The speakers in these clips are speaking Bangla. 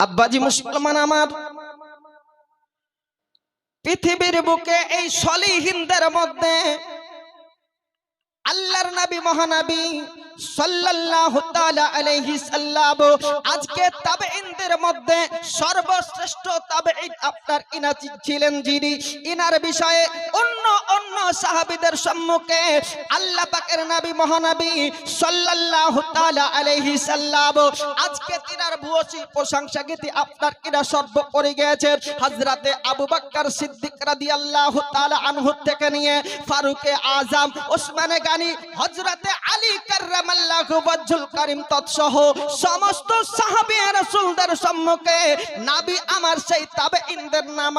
আব্বাজি মুসলমান আমার। পৃথিবীর বুকে এই সলিহিনদের মধ্যে আল্লাহর নবী মহানবী আপনার আবু বকর সিদ্দিক রাদিয়াল্লাহু তাআলা থেকে নিয়ে ফারুকে আজম ওসমানে গানি হযরতে করিম তৎসহ সমস্ত সম্মুখে আমার সেই নাম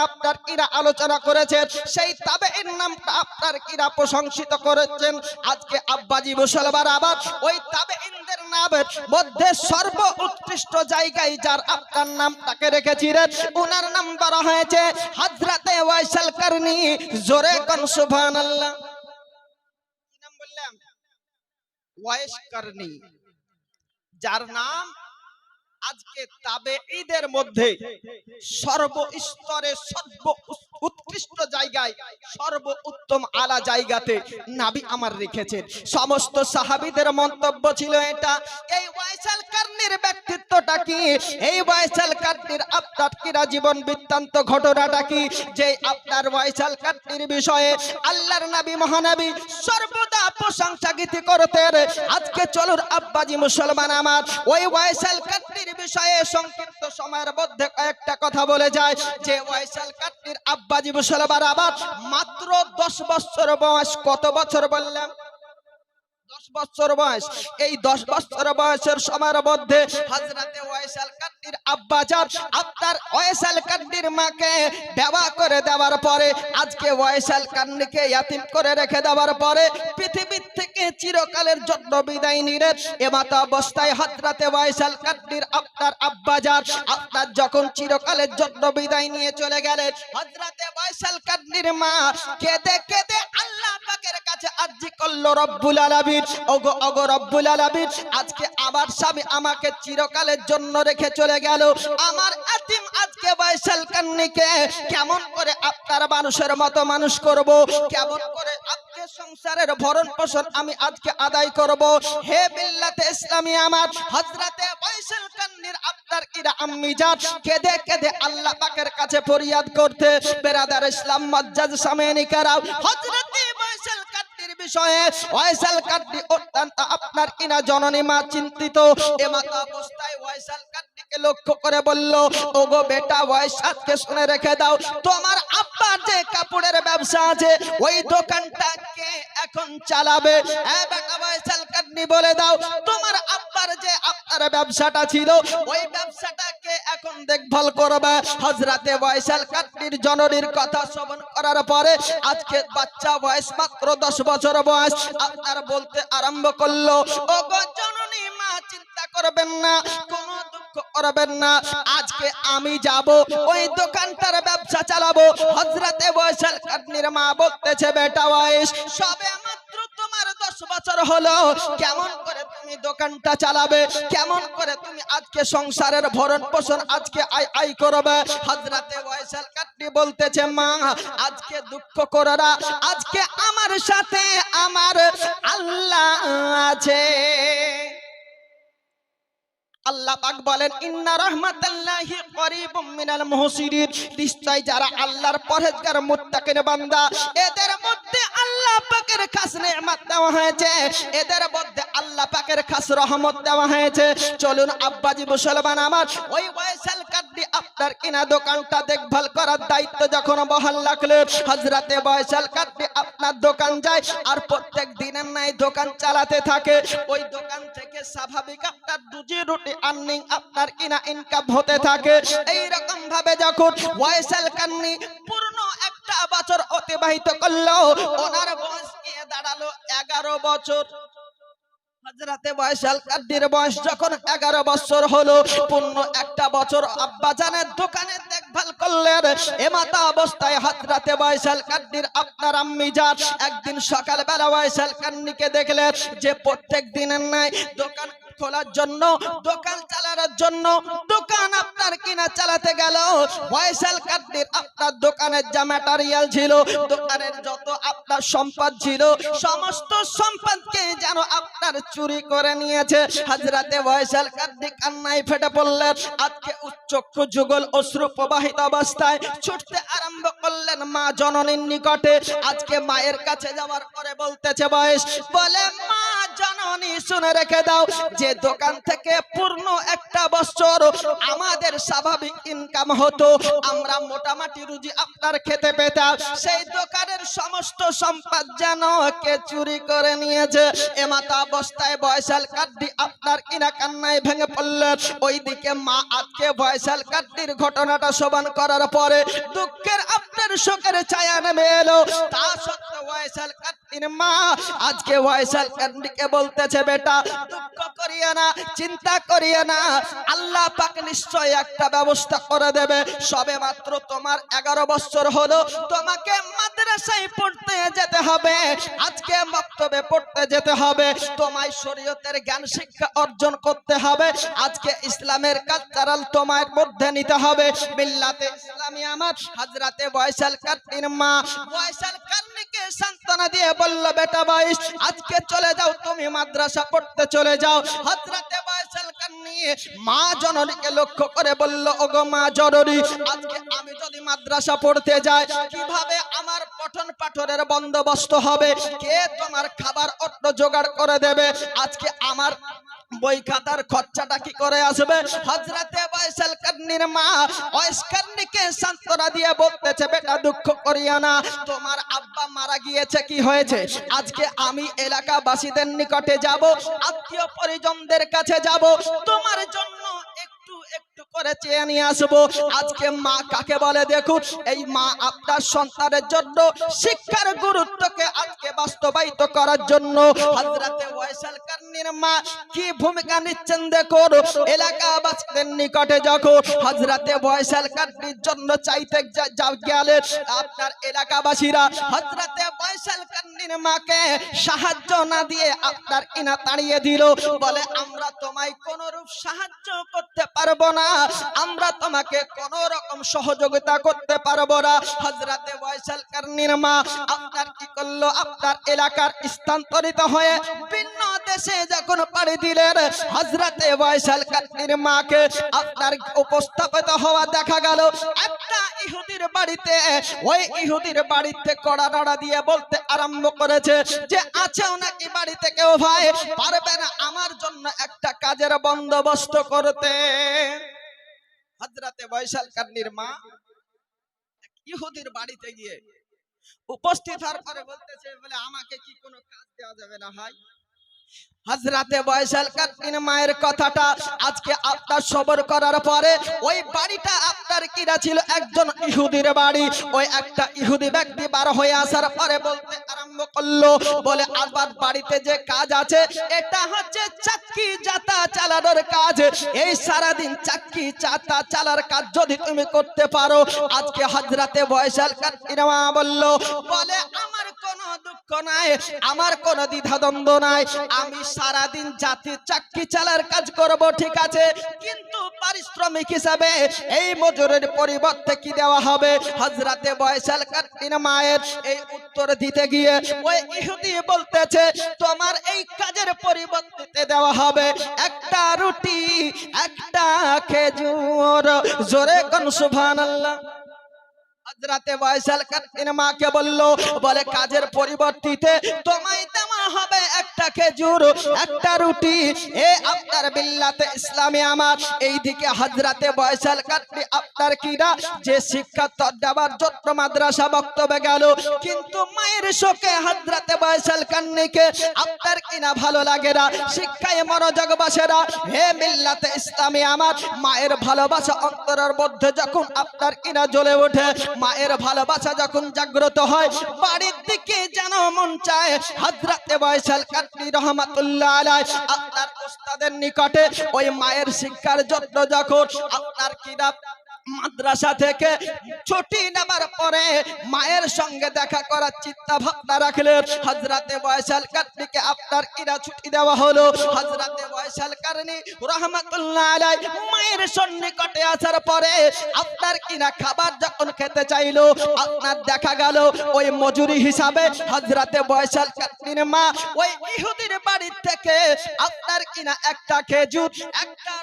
আলোচনা করেছেন, সেই প্রশংসিত করেছেন। আজকে আবার ওই মধ্যে সর্ব উৎকৃষ্ট জায়গায় যার আপনার নামটাকে রেখেছিলেন ওনার নাম বলা হয়েছে করনি, জোরে কি নাম বললাম যার নাম আজকে তাবেঈদের মধ্যে সর্বস্তরে সর্ব উৎকৃষ্ট জায়গায় সর্ব উত্তম আলা জায়গাতে নাবি আমার রেখেছেন। সমস্ত সাহাবীদের মন্তব্য ছিল এটা, এই ওয়াইসাল কারনির ব্যক্তিত্বটা কি? এই ওয়াইসাল কারনির আপনার কিরা জীবন বৃত্তান্ত ঘটনাটা কি? যে আপনার ওয়াইসাল কারনির বিষয়ে আল্লাহর নবী মহানবী সর্বদা প্রশংসা গীতি করতেন। আজকে চলুন আব্বাজি মুসলমান আমার, ওই ওয়াইসাল কাটনির বিষয়ে সংক্ষিপ্ত সময়ের মধ্যে কয়েকটা কথা বলে যায় যে ওয়াইসাল কাটনির আব্বাজি মুসলমান আবার মাত্র দশ বছর বয়স কত বছর বললাম? বছর বয়স। এই দশ বছর বয়সের সময়ের মধ্যে হাজরাতে ওয়াইসাল কাদ্দির আব্বাজান আপনার ওয়াইসাল কাদ্দির মাকে দেওয়া করে দেওয়ার পরে, আজকে ওয়াইসাল কান্নিকে ইয়াতিম করে রেখে দেওয়ার পরে পৃথিবীর থেকে চিরকালের জন্য বিদায় নিলেন। এ মাতা অবস্থায় হাজরাতে ওয়াইসাল কাদ্দির আপনার আব্বাজান আপনার যখন চিরকালের জন্য বিদায় নিয়ে চলে গেলেন হাজরাতে ওয়াইসাল কাদ্দির মা কেঁদে কেঁদে আল্লাহ পাকের কাছে আরজি করল রব্বুল আলামিন। ওগো ওগো রব্বুল আলামিন, আজকে আমার স্বামী আমাকে চিরকালের জন্য রেখে চলে গেল। আমার এতিম আজকে বাইসাল কান্নিকে কেমন করে আপনার মানুষের মতো মানুষ করব? কেমন করে সংসারের ভরণ পোষণ আমি আজকে আদায় করব? হে বিল্লাতে ইসলামী আমার, হযরতে বাইসাল কান্নির আপনার ইরা আম্মি জান, কেঁদে কেঁদে আল্লাহ পাকের কাছে ফরিয়াদ করতে, বেরাদার ইসলাম, মজ্জাজ সামেনি কারাও হযরতে বাইসাল কান্নির বিষয়ে আপনার কিনা জননী মা চিন্তিত। এ মাতা অবস্থায় ওয়াইসাল কাদ্দিকে লক্ষ্য করে বলল, ওগো বেটা, ওয়াইসাদকে শুনে রেখে দাও। তোমার আব্বার যে কাপড়ের ব্যবসা আছে, ওই দোকানটা কে এখন চালাবে? হ্যাঁ বেটা, ওয়াইসাল কাদ্দি বলে দাও। তোমার আব্বার যে আপনার ব্যবসাটা ছিল, ওই ব্যবসাটাকে এখন দেখভাল ওয়াইসাল কাদ্দির জননীর কথা শ্রবণ করার পরে আজকে বাচ্চা বয়স মাত্র দশ বছর বয়স, আপনার বলতে আরম্ভ করল ও জননী, মা চিন্তা করবেন না দুঃখ করবেন না, আজকে আমি যাব, ওই দোকানটার ব্যবসা চালাবো। হজরতে বয়সাল কাটনির মা বলতেছে, বেটা বয়স, সবে মাত্র তোমার দশ বছর হলো, কেমন করে তুমি দোকানটা চালাবে? কেমন করে তুমি আজকে সংসারের ভরণ পোষণ আজকে আই আই করবে? হজরাতে ওয়াইসাল কাটনি বলতেছে, মা, আজকে দুঃখ করারা আজকে আমার সাথে আমার আল্লাহ আছে। চলুন আব্বাজি মুসলমান আমার, ওই ওয়াইসাল কাদ্দি আপনার কিনা দোকানটা দেখভাল করার দায়িত্ব যখন বহাল রাখলেন, হযরতে ওয়াইসাল কাদ্দি আপনার দোকান যায় আর প্রত্যেক দিনের নাই দোকান চালাতে থাকে। ওই দোকান স্বাভাবিক আপনার দুজি রুটি আর্নিং আপনার কিনা ইনকাম হতে থাকে। এই রকম ভাবে যখন ওয়াইসাল কান্নি পূর্ণ একটা বছর অতিবাহিত করল ওনার বয়স গিয়ে দাঁড়াল এগারো বছর। এগারো বছর হলো, পূর্ণ দোকানে দেখভাল করলেন। এ মাতা অবস্থায় হযরতে বয়সাল কাদ্দির আপনার আম্মি যান একদিন সকালবেলা বয়সাল কান্নিকে দেখলেন যে প্রত্যেক দিনের নাই দোকান খোলার জন্য, দোকান চালানোর জন্য, দোকান আপনার কিনা চালাতে গেল। ফয়সাল কাদ্দির আপনার দোকানের যা ম্যাটারিয়াল ছিল, দোকানের যত আপনার সম্পদ ছিল, সমস্ত সম্পদকে যেন আপনার চুরি করে নিয়েছে। হাজরাতে ফয়সাল কাদ্দি কান্নায় ফেটে পড়লেন। আজকে উচ্চক্ষু যুগল অশ্রু প্রবাহিত অবস্থায় ছুটতে আরম্ভ করলেন মা জননীর নিকটে। আজকে মায়ের কাছে যাওয়ার পরে বলতেছে বয়স, বলে, মা জননী শুনে রেখে দাও, যে দোকান থেকে পূর্ণ একটা বছর আমাদের স্বাভাবিক ইনকাম হতো, আমরা মোটামুটি রুজি আপনার খেতে পেতাম। সেই দোকানের সমস্ত সম্পদ যেন কে চুরি করে নিয়েছে। এমাতা অবস্থায় বয়সাল কাদ্দি আপনার কিনা কান্নায় ভেঙে পড়লেন ওইদিকে মা আজকে বয়সাল কাদ্দির ঘটনাটা শোভন করার পরে দুঃখের আপনার শোকের ছায়া নেমে এলো। তা তোমায় শরীয়তের জ্ঞান, শিক্ষা অর্জন করতে হবে। আজকে ইসলামের কালচারাল তোমার মধ্যে নিতে হবে। বিল্লাতে ইসলামী আমার, হাজরাতে বয়সাল কার্তির মা বয়সাল সান্ত্বনা দিয়ে বলল, বেটা বাইশ আজকে চলে যাও, তুমি মাদ্রাসা পড়তে চলে যাও। বয়সাল মা জননীকে লক্ষ্য করে বলল, ওগো মা আজকে আমি যদি মাদ্রাসা পড়তে যাই, কীভাবে আমার পঠন পাঠনের বন্দোবস্ত হবে? কে তোমার খাবার অন্য জোগাড় করে দেবে? আজকে আমার বই খাতার খরচাটা কি করে আসবে? হজরতে বয়সাল কান্নির মা ওয়াইসকান্নিকে সান্তনা দিয়ে বলতেছে, বেটা, দুঃখ করিয়া না। তোমার আব্বা মারা গিয়েছে, কি হয়েছে? আজকে আমি এলাকাবাসীদের নিকটে যাব, আত্মীয় পরিজনদের কাছে যাব। তোমার জন্য করে চেয়ে নিয়ে আসব। আজকে মা কাকে বলে দেখুন এই মা আপনার সন্তানের জন্য শিক্ষার গুরুত্বকে আজকে বাস্তবায়িত করার জন্য। মা কি ভূমিকা নিচ্ছেন দেখুন। এলাকাবাসীদের নিকটে যখন কান্নির জন্য চাইতে আপনার এলাকাবাসীরা হযরতে ওয়াইসাল মাকে সাহায্য না দিয়ে আপনার ইনা তাড়িয়ে দিল। বলে, আমরা তোমায় কোন রূপ সাহায্য করতে পারব না। আমরা তোমাকে কোন রকম সহযোগিতা করতে পারব না। হজরতে ওয়াইসাল কারনির মা আপনার কি করল? আপনার এলাকার স্থানান্তরিত হয়ে ভিন্ন দেশে যখন পাড়ি দিলেন হজরতে ওয়াইসাল কারনির মাকে আপনার উপস্থাপিত হওয়া দেখা গেল। একটা ইহুদির বাড়িতে, ওই ইহুদির বাড়িতে কড়া নাড়া দিয়ে বলতে আরম্ভ করেছে যে, আছেও নাকি বাড়িতে কেউ ভাই? পারবে না আমার জন্য একটা কাজের বন্দোবস্ত করতে। হজরতে বৈশাল কান্নির মা, ইহুদির বাড়িতে গিয়ে উপস্থিত হওয়ার পরে বলতেছে, বলে, আমাকে কি কোনো কাজ দেওয়া যাবে না ভাই? হাজরাতে বয়সাল কাত্তিন মায়ের কথাটা আজকে আপনার সবর করার পরে ওই বাড়িটা আপনার কিরা ছিল? একজন ইহুদির বাড়ি। ওই একটা ইহুদি ব্যক্তি বার হয়ে আসার পরে বলতে আরম্ভ করল, বলে, আবার বাড়িতে যে কাজ আছে, এটা হচ্ছে চাক্কি জাতা চালানোর কাজ। এই সারাদিন চাক্কি চাতা চালার কাজ যদি তুমি করতে পারো। আজকে হাজরাতে বয়সাল কাত্তিন মা বলল, বলে, আমার কোনো দুঃখ নাই, আমার কোনো দ্বিধাদ্বন্দ্ব নাই। আমি সারাদিন জাতি চাকরি চালার কাজ করব, ঠিক আছে? কিন্তু পারিশ্রমিক হিসাবে এই মজুরের পরিবর্তে কি দেওয়া হবে? হজরতে বয়সাল কাত্তিন মায়ের এই উত্তর দিতে গিয়ে, ওই ইহুদি বলতেছে, তোমার এই কাজের পরিবর্তে দেওয়া হবে একটা রুটি, একটা খেজুর। জোরে কোন সুবহানাল্লাহ। হজরতে বয়সাল কাত্তিন মাকে বলল, বলে কাজের পরিবর্তিতে তোমায় হবে একটা খেজুর, একটা রুটি। এ আপনার বিল্লাতে ইসলামে আমার। এইদিকে হজরতে বয়সাল কাত্তি আপনার কিরা যে শিক্ষা জন্য মাদ্রাসা বক্তব্যে গেল। কিন্তু মায়ের শোকে হজরতে বয়সাল কান্নিকে আপনার কিনা ভালো লাগে না। শিক্ষায় হে মিল্লাতে ইসলামে আমার। মায়ের ভালোবাসা অন্তরের মধ্যে যখন আপনার কিনা জ্বলে ওঠে, মায়ের ভালোবাসা যখন জাগ্রত হয়, বাড়ির দিকে যেন মন চায় হজরতে বয়সাল কাটলি রহমাতুল্লাহ আলাই আপনার উস্তাদের নিকটে ওই মায়ের শিক্ষার জন্য যখন আপনার কিনা মাদ্রাসা থেকে ছুটি নেবার পরে মায়ের সঙ্গে দেখা করার চিন্তা ভাবনা রাখলেন। হজরতে বয়সাল কাটনিকে আপনার কিরা ছুটি দেওয়া হলো। হজরতে বয়সাল কারণে রহমাতুল্লাহ আলাই মায়ের সন্নিকটে আসার পরে আপনার কিনা খাবার যখন খেতে চাইলো, আপনার দেখা গেল ওই মজুরি হিসাবে হজরতে বয়সাল কাটনির মা ওই ইহুদির বাড়ির থেকে আপনার কিনা একটা খেজুর, একটা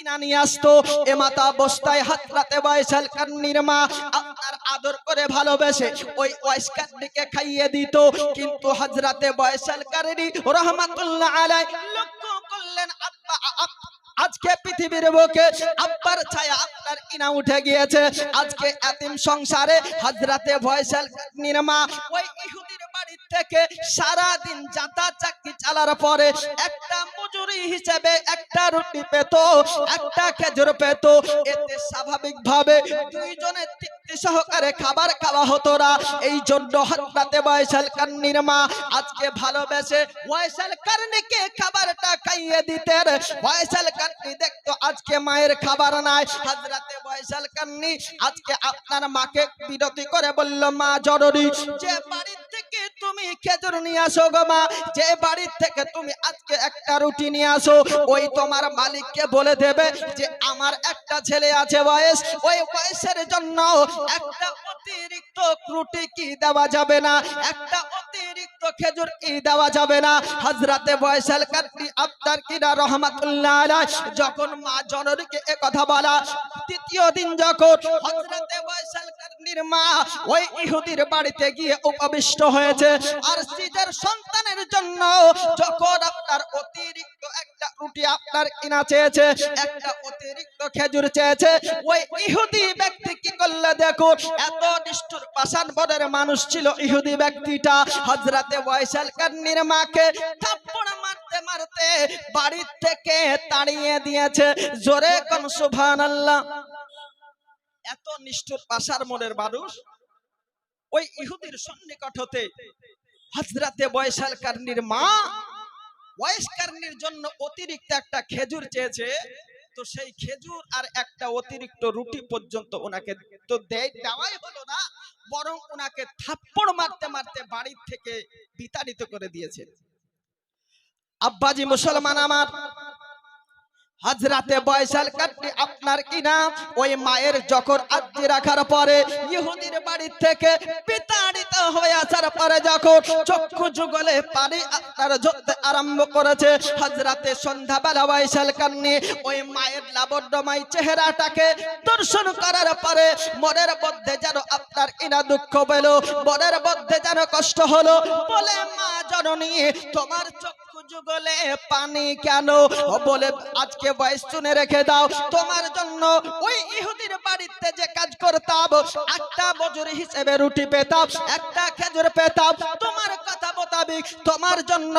কিনা নিয়ে আসতো। এ মাতা বস্তায় হাতরাতে বয়সাল কান্নির মা আপনার আদর করে ভালোবেসে ওই ওয়াইসকান্নিকে খাইয়ে দিত। কিন্তু হাজরাতে বয়সাল কারণী রহমাতুল্লাহ আলাই লক্ষ্য করলেন আব্বা আজকে পৃথিবীর বুকে আব্বার ছায়া আপনার কিনা উঠে গিয়েছে। আজকে এতিম সংসারে হজরতে ভয়সাল নির্মা ওই ইহুদির বাড়ি থেকে সারা দিন যাতায়াত চাকরি চালার পরে একটা মজুরি হিসেবে একটা রুটি পেত, একটা খেজুর পেত। এতে স্বাভাবিক ভাবে দুইজনের তৃপ্তি সহকারে খাবার খাওয়া হতো না। এই জন্য হজরতে ভয়সাল কান্নির আজকে ভালোবেসে ভয়সাল কারণকে খাবারটা খাইয়ে দিতেন। ভয়সাল কান্নি দেখতো আজকে মায়ের খাবার নাই। হাজরাতে ভয়সাল কান্নি, আজকে আপনার মাকে বিরতি করে বলল, মা, জরুরি। যে বাড়ির থেকে তুমি খেজুর নিয়ে আসো গো মা, যে বাড়ির থেকে তুমি আজকে একটা রুটি নিয়ে আসো, ওই তোমার মালিককে বলে দেবে যে আমার একটা ছেলে আছে বয়স, ওই বয়সের জন্য একটা অতিরিক্ত রুটি কি দেওয়া যাবে না, একটা অতিরিক্ত খেজুর কি দেওয়া যাবে না। হজরতে বয়সাল কান্নি আপনার কিনা রহমাতুল্লাহ যখন মা জননীকে এ কথা বলা তৃতীয় দিন যখন হজরতে বয়সাল কান্নির মা ওই ইহুদির বাড়িতে গিয়ে উপবিষ্ট হয়েছে। আর সিজার সন্তানের জন্য যখন আপনার অতিরিক্ত একটা রুটি আপনার কিনা চেয়েছে, একটা অতিরিক্ত খেজুর চেয়েছে, ওই ইহুদি ব্যক্তি কি করলে দেখো এত নিষ্ঠুর পাষাণ বনের মানুষ ছিল ইহুদি ব্যক্তিটা। হজরতে বয়সাল কান্নির মাকে থাপ্পড় মারতে মারতে বাড়ির থেকে তাড়িয়ে দিয়েছে। জোরে কোন সুবহানাল্লাহ। এত নিষ্ঠুর পাশার মনের মানুষ। ওই ইহুদির সন্নিকট হতে হজরতে বয়সাল কারনির মা কারনির জন্য অতিরিক্ত একটা খেজুর চেয়েছে। তো সেই খেজুর আর একটা অতিরিক্ত রুটি পর্যন্ত ওনাকে তো দেয়, দেওয়াই হলো না, বরং ওনাকে থাপ্পড় মারতে মারতে বাড়ির থেকে বিতাড়িত করে দিয়েছে। আব্বাজি মুসলমান আমার হাজরাতে বয়সাল কাটনি আপনার কিনা? ওই মায়ের যখন আজ্জি রাখার পরে ইহুদির বাড়ি থেকে বিতাড়িত হয়ে আসার পরে যখন চক্ষু যুগলে পানি আপনার জ্বলতে আরম্ভ করেছে, হাজরাতে সন্ধ্যাবেলা বয়সাল কান্নি ওই মায়ের লাবণ্যময় চেহারাটাকে দর্শন করার পরে মনের মধ্যে যেন আপনার কিনা দুঃখ পেল, মনের মধ্যে যেন কষ্ট হলো। বলে, মা জননী, তোমার চক্ষু যুগলে পানি কেন? বলে, আজকে বয়স রেখে দাও। তোমার জন্য ওই ইহুদির বাড়িতে যে কাজ করতাম একটা মজুরি হিসেবে রুটি পেতাম, একটা খেজুর পেতাম। তোমার কথা মোতাবিক তোমার জন্য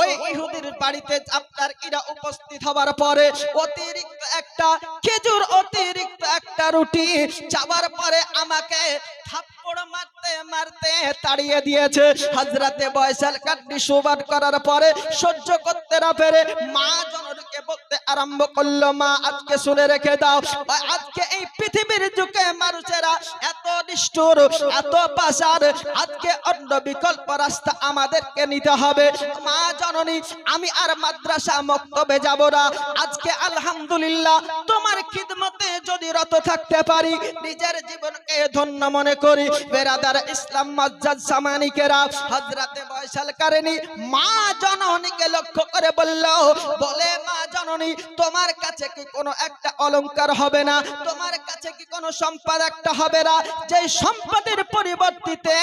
ওই ইহুদির বাড়িতে আপনার ইরা উপস্থিত হওয়ার পরে অতিরিক্ত একটা খেজুর, অতিরিক্ত একটা রুটি যাওয়ার পরে আমাকে মারতে মারতে তাড়িয়ে দিয়েছে। বয়সাল সুবাদ করার পরে সহ্য করতে না মা বলতে আরম্ভ করল, মা, আজকে শুনে রেখে দাও, আজকে এই পৃথিবীর যুগে মানুষেরা এত নিষ্ঠুর, এত আজকে অন্য বিকল্প রাস্তা আমাদেরকে নিতে হবে। মা জননী, আমি আর মাদ্রাসা মক্তবে যাব না। আজকে আলহামদুলিল্লাহ, তোমার খিদমতে যদি রত থাকতে পারি, নিজের জীবনকে ধন্য মনে করি। বেরাদার ইসলাম মজ্জাদ সামানিকেরা বয়সাল মা জননীকে লক্ষ্য করে বলল, বলে, মা জননী, তোমার কাছে কি কোনো একটা অলংকার হবে না? তোমার কাছে কি কোনো সম্পদ একটা হবে না? যে সম্পদের পরিবর্তিতে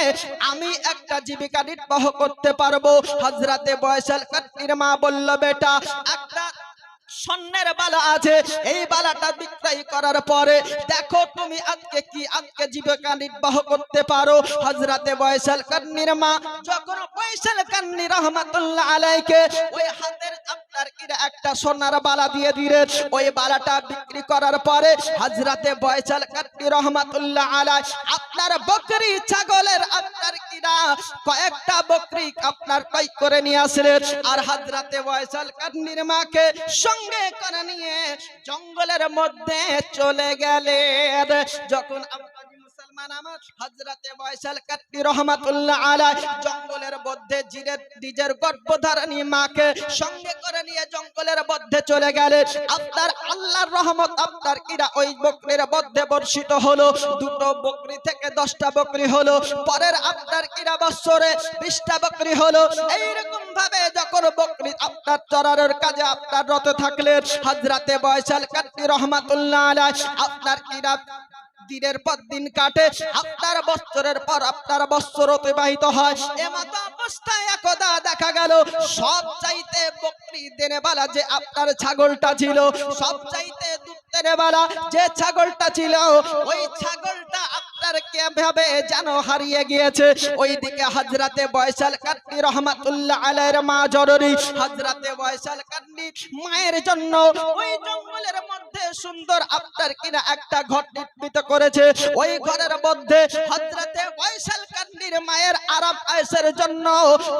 আমি একটা জীবিকা নির্বাহ করতে পারব। হজরতে বয়সাল কাটনির মা বলল, বেটা, একটা স্বর্ণের বালা আছে। এই বালাটা বিক্রয় করার পরে দেখো তুমি আজকে কি আজকে জীবিকা নির্বাহ করতে পারো। হজরতে বয়সাল কান্নির মা, যখন বয়সাল কান্নি রহমাতুল্লাহ আলাইকে ওই হাতের আপনার কিরা একটা সোনার বালা দিয়ে দিলেন। ওই বালাটা বিক্রি করার পরে হজরতে বয়সাল কান্নি রহমাতুল্লাহ আলাই, আপনার বকরি ছাগলের আপনার কি কান্নিরা কয়েকটা বকরি আপনার কই করে নিয়ে আসলেন। আর হাজরাতে ওয়াইসাল কান্নির মাকে সঙ্গে করে নিয়ে জঙ্গলের মধ্যে চলে গেলেন। যখন মুসলমান হযরতে ভাবে যখন বকরি কাজে আপনার রত থাকলেন, হযরতে ওয়াইসাল কাট্টি রহমাতুল্লাহ আলাই আপনার কিরা দিনের পর দিন কাটে, আপনার বছরের পর আপনার বছর অতিবাহিত হয়। এমত অবস্থায় একদা দেখা গেল, সব চাইতে বকরি দেনে বালা যে আপনার ছাগলটা ছিল, সব চাইতে দুধ দেনে বালা যে ছাগলটা ছিল, ওই ছাগলটা আপনার কীভাবে যেন হারিয়ে গিয়েছে? ওইদিকে বয়সাল রহমাতুল্লাহ মা জরুরি। বয়সাল মায়ের জন্য ওই জঙ্গলের মধ্যে সুন্দর কিনা একটা ঘর নির্মিত করেছে। ওই ঘরের মধ্যে হযরতে ওয়াইসাল কান্নির মায়ের আরাম আয়েশের জন্য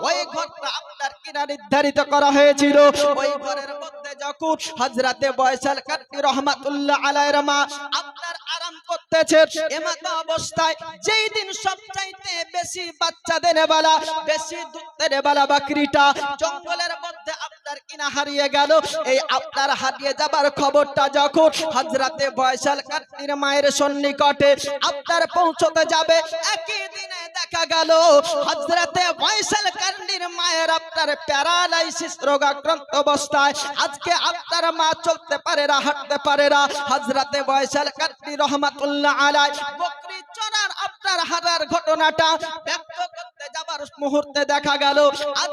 ওই ঘরটা আপনার কিনা নির্ধারিত করা হয়েছিল। ওই ঘরের মধ্যে যখন হযরতে ওয়াইসাল কান্নি রহমাতুল্লাহ আলাইহির মা আপনার আরাম করতেছে এমত অবস্থায় যেই দিন সবচাইতে বেশি বাচ্চা দেনে বালা বেশি দুধ দেনে বালা বাকরিটা জঙ্গলের মধ্যে আপনার কিনা হারিয়ে গেল। এই আপনার হারিয়ে যাবার খবরটা যখন হজরতে বয়সাল কাটনির মায়ের সন্নিকটে আপনার পৌঁছতে যাবে, একই দিনে দেখা গেল হজরতে বয়সাল কাটনির মায়ের আপনার প্যারালাইসিস রোগাক্রান্ত অবস্থায়। আজকে আপনার মা চলতে পারে না, হাঁটতে পারে না। হজরতে বয়সাল কাটনি রহমাতুল্লাহ আলাই বকরি চড়ার আপনার হারার ঘটনাটা ব্যক্ত করতে যাবার মুহূর্তে দেখা গেল। আজকে মা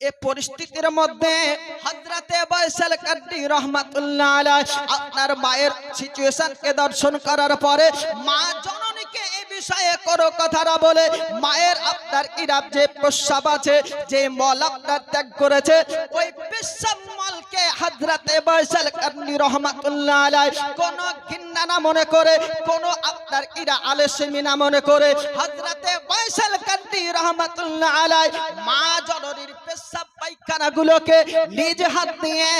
এ পরিস্থিতির মধ্যে হজরতে বৈশাল কাদ্দি রহমাতুল্লাহ আলাই আপনার মায়ের সিচুয়েশনকে দর্শন করার পরে মা জননীকে এই বিষয়ে কোনো কথাটা বলে মায়ের আপনার ইরাব যে প্রস্রাব আছে, যে মল আপনার ত্যাগ করেছে, ওই পেশাব হযরতে বয়সাল রহমাতুল্লাহ কোন না মনে করে, কোন আপনার ইরা না মনে করে বয়সাল রহমাতুল্লাহ মা পেশাব পায়খানা গুলোকে নিজ হাত দিয়ে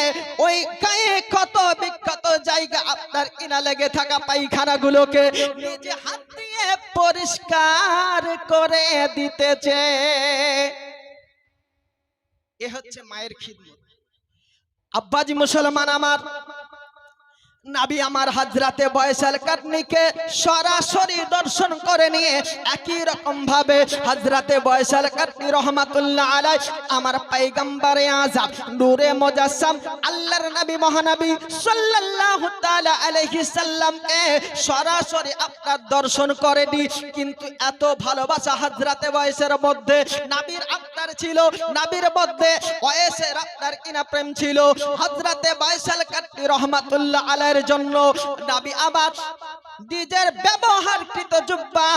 ওই গায়ে কত বিখ্যাত জায়গা আপনার কিনা লেগে থাকা পায়খানা গুলোকে নিজ হাত দিয়ে পরিষ্কার করে দিতেছে। এ হচ্ছে মায়ের খিদমত। আব্বাজি মুসলমান আমার। নাবি আমার হাজরাতে বয়সাল কাটনিকে সরাসরি দর্শন করে নিয়ে একই রকম ভাবে হাজরাতে বয়সাল কাটনি রহমাতুল্লাহ আলাই আমার পাইগাম্বারে আজাব নূরে মুজাসসাম, আল্লাহর নবী মহানবী সাল্লাল্লাহু তাআলা আলাইহি সাল্লামকে সরাসরি আপনার দর্শন করে দি কিন্তু এত ভালোবাসা হাজরাতে বয়সের মধ্যে নাবির আপনার ছিল, নাবির মধ্যে বয়সের আপনার কিনা প্রেম ছিল। হাজরাতে বয়সাল কাটনি রহমাতুল্লাহ আলাইহির জন্য দাবি আবার নিজের ব্যবহারকৃত জুব্বা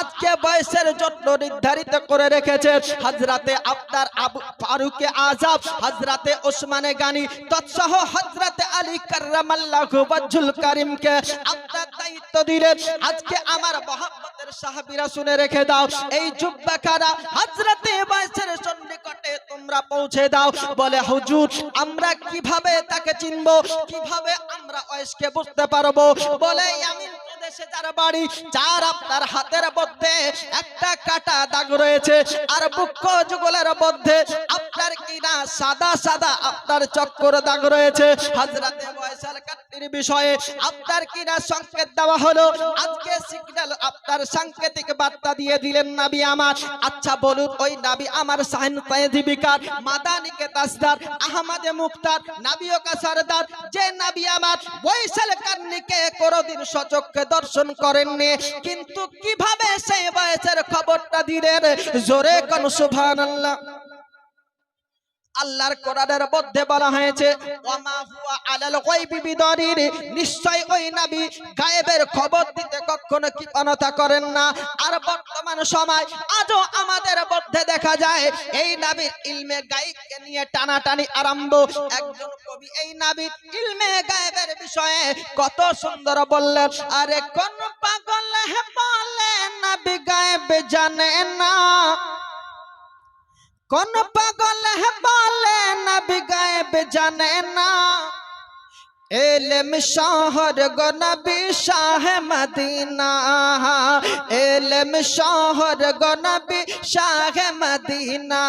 আজকে বয়সের জন্য নির্ধারিত করে রেখেছে। হাজরাতে আপনার আবু ফারুকে আজাব হাজরাতে ওসমানে গানি, তৎসহ হাজরাতে আলী কার্রামাল্লাহু ওয়াজহুল কারিমকে আপনার দায়িত্ব দিলেন আজকে আমার মহব্বতের সাহাবীরা শুনে রেখে দাও, এই জুব্বা কারা? হাজরাতে বয়সের সন্নিকটে তোমরা পৌঁছে দাও। বলে, হুজুর, আমরা কীভাবে তাকে চিনবো? কীভাবে আমরা ওয়েসকে বুঝতে পারব? বলে আমি দেশে যার বাড়ি, যার আপনার হাতের মধ্যে একটা কাটা দাগ রয়েছে, আর বুক্ষ যুগলের মধ্যে আপনার কিনা সাদা সাদা আপনার চক্কর দাগ রয়েছে। হাজরাতে বয়সাল কাট্টির বিষয়ে আপনার কিনা সংকেত দেওয়া হলো। আজকে সিগন্যাল আপনার সাংকেতিক বার্তা দিয়ে দিলেন নাবি আমার। আচ্ছা বলুন, ওই নাবি আমার সাহেন মাদানিকে তাসদার আহমদে মুক্তার, নাবিও কা যে নাবি আমার বৈশাল কান্নিকে কোনদিন সচক্ষে দর্শন করেননি। কিন্তু কীভাবে সেই বয়সের খবরটা দিলেন? জোরে কোন সুবহানাল্লাহ। আল্লাহর কোরআনের মধ্যে বলা হয়েছে ওয়ামা হুয়া আলাল গায়বি বিদরির। নিশ্চয় ওই নবী গায়েবের খবর দিতে কখনো কৃপণতা করেন না। আর বর্তমান সময় আজও আমাদের মধ্যে দেখা যায়, এই নবীর ইলমে গায়েবকে নিয়ে টানাটানি আরম্ভ। একজন কবি এই নবীর ইলমে গায়েবের বিষয়ে কত সুন্দর বললেন, আরে কোন পাগল বলে নবী গায়েব জানে না? কোন পাগল বলে নবী গায়েব জানে না? এলেম শহর গো নবী শাহ মদিনা। এলেম শহর গো নবী শাহ মদিনা।